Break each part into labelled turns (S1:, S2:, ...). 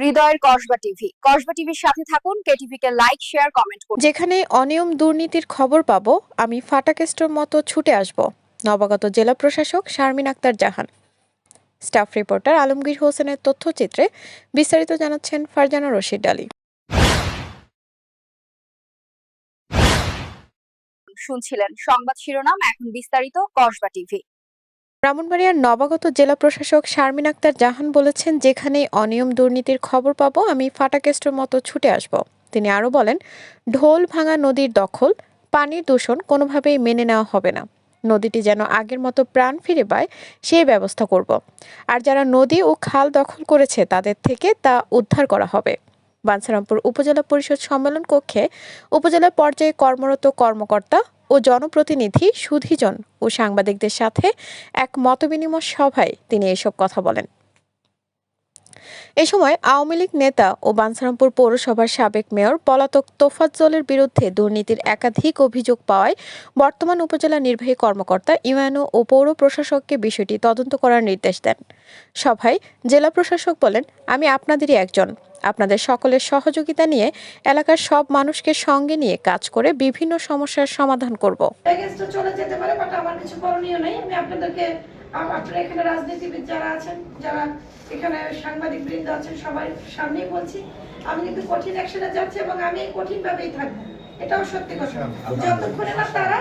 S1: হৃদয়ের কসবা টিভি। কসবা টিভির সাথে থাকুন কেটিভি কে লাইক শেয়ার কমেন্ট করুন।
S2: যেখানে অনিয়ম দুর্নীতির খবর পাবো আমি ফাটাকেস্টোর মতো ছুটে আসব। নবাগত জেলা প্রশাসক শারমিন আক্তার জাহান। স্টাফ রিপোর্টার আলমগীর হোসেনের তথ্যচিত্রে বিস্তারিত জানাচ্ছেন ফারজানা রশিদ আলী।
S1: শুনছিলেন সংবাদ শিরোনাম এখন বিস্তারিত কসবা টিভি।
S2: ব্রাহ্মণবাড়িয়ার নবাগত জেলা প্রশাসক শারমিন আক্তার জাহান বলেছেন যেখানে অনিয়ম দুর্নীতির খবর পাবো, আমি ফাটাকেস্টোর মতো ছুটে আসব। তিনি আরও বলেন, ঢোল ভাঙা নদীর দখল, পানির দূষণ কোনোভাবেই মেনে নেওয়া হবে না। নদীটি যেন আগের মতো প্রাণ ফিরে পায়, সেই ব্যবস্থা করব। আর যারা নদী ও খাল দখল করেছে, তাদের থেকে তা উদ্ধার করা হবে। বাঞ্ছারামপুর উপজেলা পরিষদ সম্মেলন কক্ষে উপজেলা পর্যায়ে কর্মরত কর্মকর্তা ও জনপ্রতিনিধি সুধীজন ও সাংবাদিকদের সাথে এক মতবিনিময় সভায় তিনি এসব কথা বলেন। এ সময় আওয়ামী লীগ নেতা ও বানসারামপুর পৌরসভার সাবেক মেয়র পলাতক তোফাজ্জলের বিরুদ্ধে দুর্নীতির একাধিক অভিযোগ পাওয়ায় বর্তমান উপজেলা নির্বাহী কর্মকর্তা ইউএনও ও পৌর প্রশাসককে বিষয়টি তদন্ত করার নির্দেশ দেন। সভায় জেলা প্রশাসক বলেন, আমি আপনাদেরই একজন। আপনাদের সকলের সহযোগিতা নিয়ে এলাকার সব মানুষকে সঙ্গে নিয়ে কাজ করে বিভিন্ন সমস্যার সমাধান করব।
S3: চলে যেতে পারে আমার কিছু করণীয় নেই। আমি আপনাদেরকে আপনারা এখানে রাজনীতিবিদ যারা আছেন যারা এখানে সাংবাদিক বৃন্দ আছেন সবাই সামনেই বলছি আমি কিন্তু কঠিন অ্যাকশনে যাচ্ছি এবং আমি থাকব। এটাও সত্যি কথা। যতক্ষণে না তারা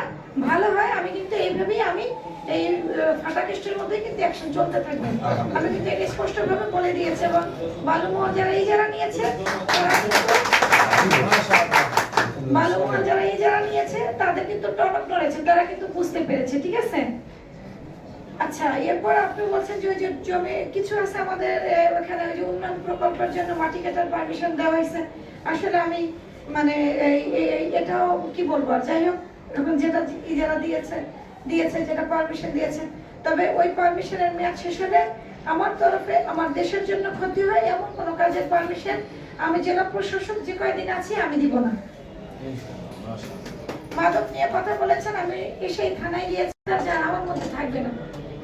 S3: ভালো হয় আমি কিন্তু এইভাবেই আমি এই মধ্যে কিন্তু অ্যাকশন চলতে থাকবে। আমি কিন্তু এটা স্পষ্টভাবে বলে দিয়েছি এবং বালুমোহন যারা এই যারা নিয়েছে কিন্তু যারা এই যারা নিয়েছে তাদের কিন্তু টনক নড়েছে তারা কিন্তু বুঝতে পেরেছে ঠিক আছে? আচ্ছা এরপর আপনি বলছেন যে ওই যে জমি কিছু আছে আমাদের এ, ওখানে ওই যে উন্নয়ন প্রকল্পের জন্য মাটি কাটার পারমিশন দেওয়া হয়েছে। আসলে আমি মানে এটাও কি বলব আর? যাই হোক এখন যেটা ই যারা দিয়েছে দিয়েছে যেটা পারমিশন দিয়েছে। তবে ওই পারমিশনের মেয়াদ শেষ হলে আমার তরফে আমার দেশের জন্য ক্ষতি হয় এমন কোনো কাজের পারমিশন আমি জেলা প্রশাসক যে কয়দিন আছি আমি দিব না। মাদক নিয়ে কথা বলেছেন আমি এসেই থানায় গিয়েছি যা আমার মধ্যে থাকবে না।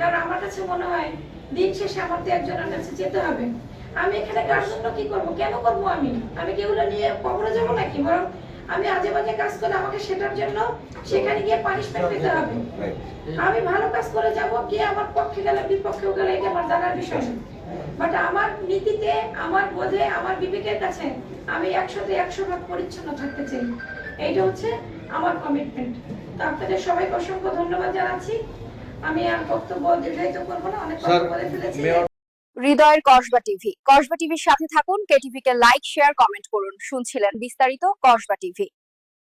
S3: কারণ আমার কাছে মনে হয় দিন শেষে আমার তো একজনের কাছে যেতে হবে। আমি এখানে কার জন্য কি করব? কেন করব আমি? আমি কি এগুলো নিয়ে কবরে যাব নাকি? বরং আমি আজে বাজে কাজ করে আমাকে সেটার জন্য সেখানে গিয়ে পানিশমেন্ট পেতে হবে। আমি ভালো কাজ করে যাব, কে আমার পক্ষে গেলে বিপক্ষেও গেলে, এটা আমার জানার বিষয় বাট আমার নীতিতে, আমার বোধে, আমার বিবেকের কাছে আমি একসাথে একশো ভাগ পরিচ্ছন্ন থাকতে চাই। এইটা হচ্ছে আমার কমিটমেন্ট তো আপনাদের সবাইকে অসংখ্য ধন্যবাদ জানাচ্ছি। আমি আর বক্তব্য দীর্ঘায়িত করব না অনেক কথা বলে ফেলেছি।
S1: হৃদয়ের কসবা টিভি। কসবা টিভির সাথে থাকুন কেটিভি কে লাইক শেয়ার কমেন্ট করুন। শুনছিলেন বিস্তারিত কসবা টিভি।